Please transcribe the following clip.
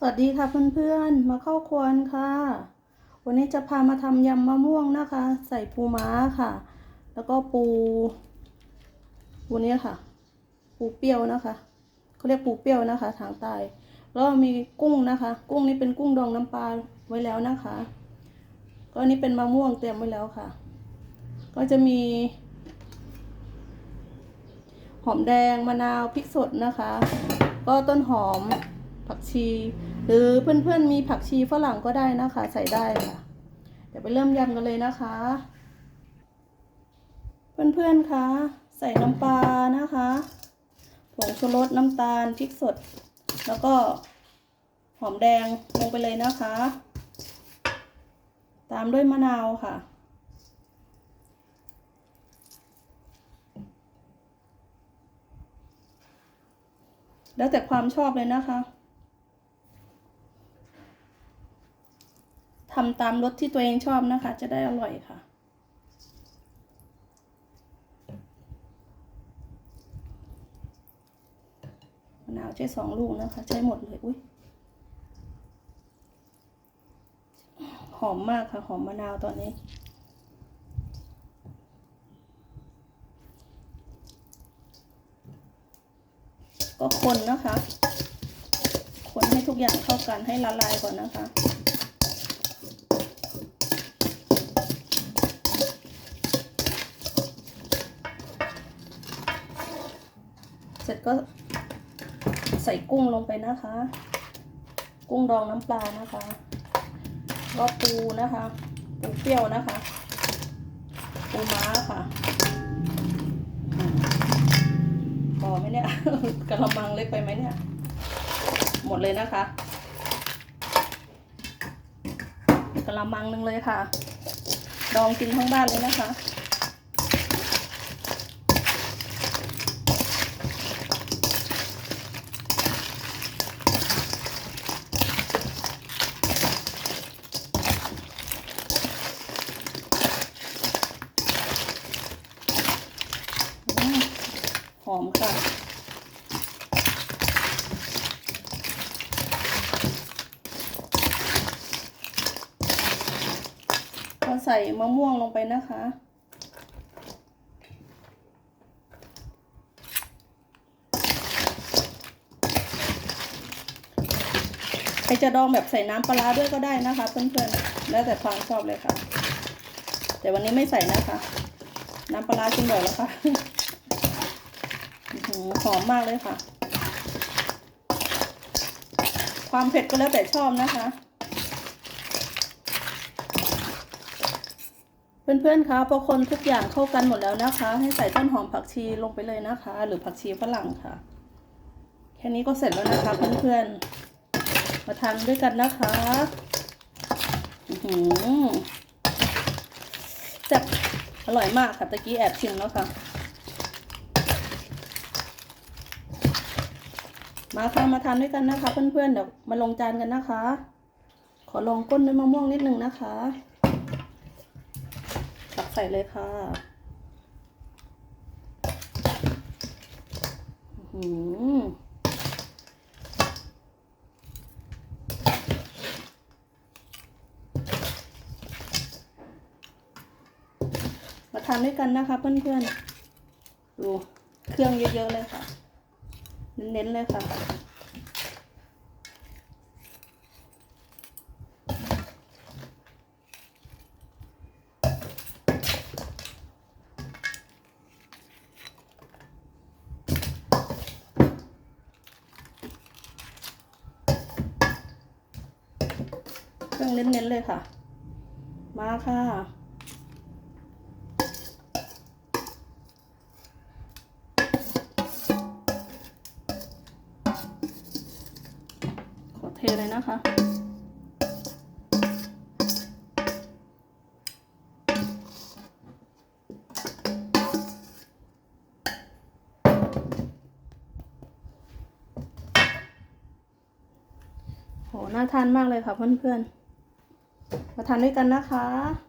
สวัสดีค่ะเพื่อนๆ มาเข้าครัวกันค่ะ วันนี้จะพามาทำยำมะม่วงนะคะ ใส่ปูม้าค่ะ แล้วก็ปูปูนี้ค่ะ ปูเปรี้ยวนะคะเขาเรียกปูเปรี้ยวนะคะ ทางใต้แล้วมีกุ้งนะคะ กุ้งนี่เป็นกุ้งดองน้ำปลาไว้แล้วนะคะ ก็อันนี้เป็นมะม่วงเตรียมไว้แล้วค่ะ ก็จะมี หอมแดงมะนาวพริกสดนะคะ ก็ต้นหอม ผักชี หรือเพื่อนๆมีผักชีฝรั่งก็ได้นะคะ ใส่ได้ค่ะ เดี๋ยวไปเริ่มยำกันเลยนะคะ เพื่อนๆคะใส่น้ำปลานะคะผงชูรสน้ำตาลพริกสด แล้วก็หอมแดงลงไปเลยนะคะ ตามด้วยมะนาวค่ะแล้วแต่ความชอบเลยนะคะ ทำตามรสที่ตัวเองชอบนะคะ จะได้อร่อยค่ะ มะนาวใช้สองลูกนะคะ ใช้หมดเลย อุ้ยหอมมากค่ะ หอมมะนาวตอนนี้ก็คนนะคะ คนให้ทุกอย่างเข้ากันให้ละลายก่อนนะคะ สร็จก็ใส่กุ้งลงไปนะคะ กุ้งดองน้ำปลานะคะก็ปูนะคะปูเปรี้ยวนะคะ ปูม้าค่ะอืมพอไหมเนี่ยกระมังเล็กไปไหมเนี่ย หมดเลยนะคะกระมังหนึ่งเลยค่ะ ดองกินทั้งบ้านเลยนะคะ อมค่ะ ก็ใส่มะม่วงลงไปนะคะใครจะดองแบบใส่น้ำปลาด้วยก็ได้นะคะ เพื่อนๆ แล้วแต่ความชอบเลยค่ะ แต่วันนี้ไม่ใส่นะคะ น้ำปลาร้ากินบ่อยแล้วค่ะ หอหอมมากเลยค่ะ ความเผ็ดก็แล้วแต่ชอบนะคะ เพื่อนๆคะพอคนทุกอย่างเข้ากันหมดแล้วนะคะ ให้ใส่ต้นหอมผักชีลงไปเลยนะคะ หรือผักชีฝรั่งค่ะ แค่นี้ก็เสร็จแล้วนะคะเพื่อนๆ มาทานด้วยกันนะคะอือหือแซ่บอร่อยมากค่ะตะกี้แอบชิมแล้วค่ะ มาค่ะมาทานด้วยกันนะคะ เพื่อนๆเดี๋ยวมาลงจานกันนะคะ ขอลองก้นด้วยมะม่วงนิดนึงนะคะตักใส่เลยค่ะหือมาทานด้วยกันนะคะเพื่อนๆ ดูเครื่องเยอะๆเลยค่ะ เน้นๆเลยค่ะ เครื่องเน้นๆเลยค่ะ มาค่ะ เทเลยนะคะ โห น่าทานมากเลยค่ะเพื่อนๆ มาทานด้วยกันนะคะ